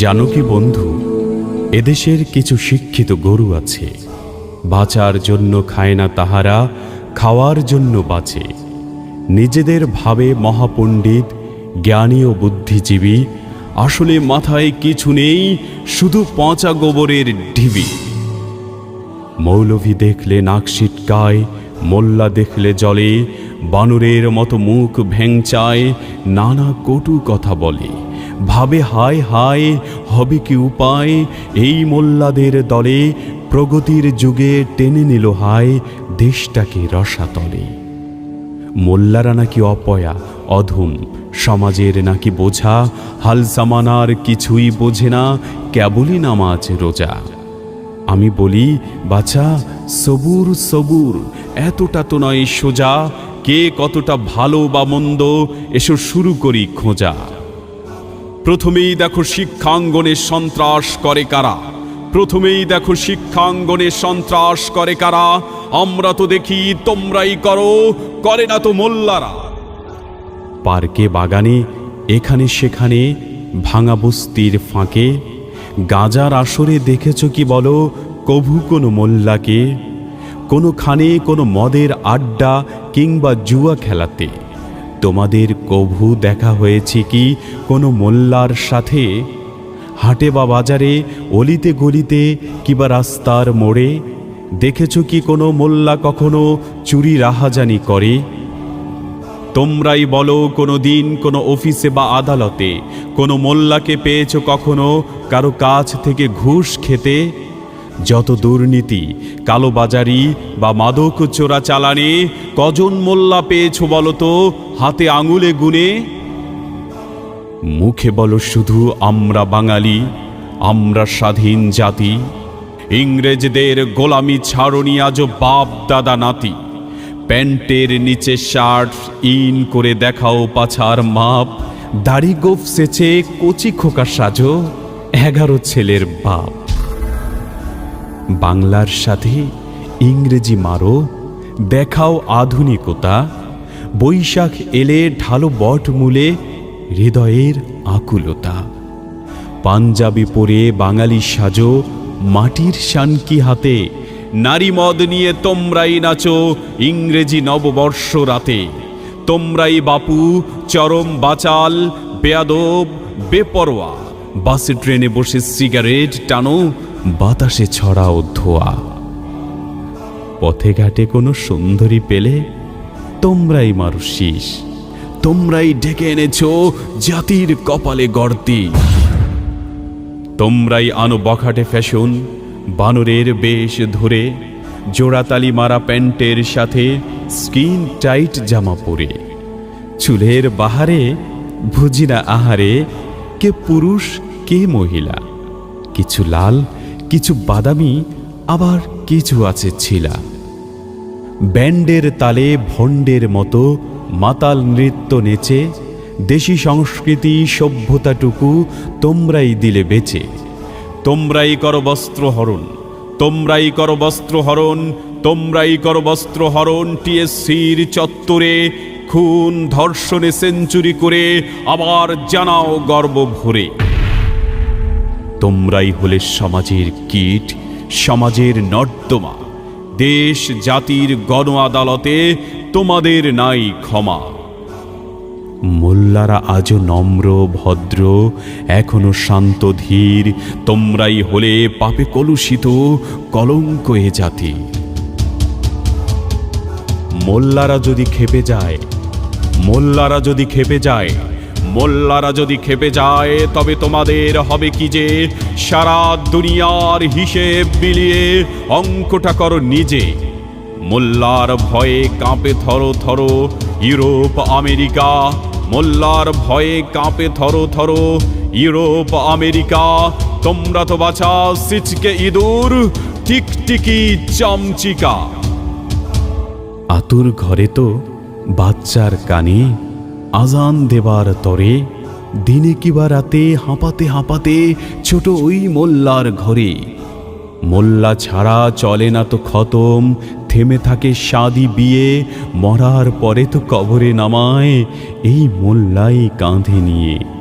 জানো কি বন্ধু, এদেশের কিছু শিক্ষিত গরু আছে। বাঁচার জন্য খায় না তাহারা, খাওয়ার জন্য বাঁচে। নিজেদের ভাবে মহাপণ্ডিত, জ্ঞানী ও বুদ্ধিজীবী, আসলে মাথায় কিছু নেই, শুধু পচা গোবরের ঢিবি। মৌলভী দেখলে নাক সিটকায় মোল্লা দেখলে জলে, বানরের মতো মুখ ভেংচায়, নানা কটু কথা বলে। ভাবে হায় হায়, হবে কি উপায়? এই মোল্লাদের দলে প্রগতির যুগে টেনে নিল হায় দেশটাকে রসাতলে। মোল্লারা নাকি অপয়া, অধম, সমাজের নাকি বোঝা, হাল সামানার কিছুই বোঝে না, কেবলই নামাজ রোজা। আমি বলি, বাছা, সবুর সবুর, এতটা তো নয় সোজা, কে কতটা ভালো বা মন্দ, এসো শুরু করি খোঁজা। প্রথমেই দেখো শিক্ষাঙ্গনে সন্ত্রাস করে কারা। প্রথমেই দেখো শিক্ষাঙ্গনে সন্ত্রাস করে কারা। আমরা তো দেখি তোমরাই করো, করে না তো মোল্লারা। পার্কে, বাগানে, এখানে সেখানে, ভাঙা বস্তির ফাঁকে, গাজার আসরে দেখেছ কি বলো, কভু কোনো মোল্লাকে? কোনো খানে কোনো মদের আড্ডা কিংবা জুয়া খেলাতে। তোমাদের কভু দেখা হয়েছে কি কোনো মোল্লার সাথে? হাটে বা বাজারে, অলিতে গলিতে কিবা রাস্তার মোড়ে? দেখেছ কি কোনো মোল্লা কখনো চুরি রাহাজানি করে? তোমরাই বলো কোনো দিন কোনো অফিসে বা আদালতে কোনো মোল্লাকে পেয়েছ কখনো কারও কাছ থেকে ঘুষ খেতে? যত দুর্নীতি, কালোবাজারি বা মাদক চোরা চালানে, কজন মোল্লা পেয়েছ বলতো হাতে আঙুলে গুনে? মুখে বলো শুধু আমরা বাঙালি, আমরা স্বাধীন জাতি। ইংরেজদের গোলামি ছাড়নি আজও বাপ দাদা নাতি। প্যান্টের নিচে শার্ট ইন করে দেখাও পাছার মাপ। দাড়ি গোফ সেচে কচি খোকা সাজো, এগারো ছেলের বাপ। বাংলার সাথে ইংরেজি মারো, দেখাও আধুনিকতা, বৈশাখ এলে ঢালো বট মূলে হৃদয়ের আকুলতা। পাঞ্জাবি পরে বাঙালি সাজো, মাটির শানকি হাতে, নারী মদ নিয়ে তোমরাই নাচো ইংরেজি নববর্ষ রাতে। তোমরাই বাপু, চরম বাচাল, বেয়াদব, বেপরোয়া। বাসে, ট্রেনে বসে সিগারেট টানো, বাতাসে ছড়াও ধোয়া। পথে ঘাটে কোনো সুন্দরী পেলে তোমরাই মারো শীষ তোমরাই ডেকে এনেছো জাতির কপালে গর্তি। তোমরাই আনো বখাটে ফ্যাশন, বানরের বেশ ধরে জোড়াতালি মারা প্যান্টের সাথে, স্কিন টাইট জামা পরে। চুলের বাহারে ভুজিনা আহারে কে পুরুষ, কে মহিলা। কিছু লাল, কিছু বাদামি, আবার কিছু আছে ছিলা। ব্যান্ডের তালে ভণ্ডের মতো মাতাল নৃত্য নেচে, দেশি সংস্কৃতি সভ্যতাটুকু তোমরাই দিলে বেচে। তোমরাই কর বস্ত্র হরণ, তোমরাই কর বস্ত্র হরণ, তোমরাই কর বস্ত্র হরণ, টিএসসির চত্বরে খুন ধর্ষণে সেঞ্চুরি করে আবার জানাও গর্ব ভরে। তোমরাই হলে সমাজের কীট, সমাজের নর্দমা। দেশ, জাতির গণ আদালতে তোমাদের নাই ক্ষমা। মোল্লারা আজও নম্র, ভদ্র, এখনও শান্ত, ধীর। তোমরাই হলে পাপে কলুষিত, কলঙ্ক এ জাতি। মোল্লারা যদি খেপে যায় মোল্লারা যদি খেপে যায়, মোল্লারা যদি খেপে যায়, তবে তোমাদের হবে কি যে সারা দুনিয়ার হিসেব বিলিয়ে অঙ্কটা করো নিজে। মোল্লার ভয়ে কাঁপে থরো থরো ইউরোপ, আমেরিকা। মোল্লার ভয়ে কাঁপে থরো থরো ইউরোপ, আমেরিকা। তোমরা তো বাছা সিচকে ইঁদুর, টিকটিকি চামচিকা। আতুর ঘরে তো বাচ্চার কানে আজান দেবার তরে দিনে কিবা রাতে হাঁপাতে হাঁপাতে ছোট ওই মোল্লার ঘরে। মোল্লা ছাড়া চলে না তো খতম, থেমে থাকে সাদি বিয়ে, মরার পরে তো কবরে নামায়, এই মোল্লাই কাঁধে নিয়ে।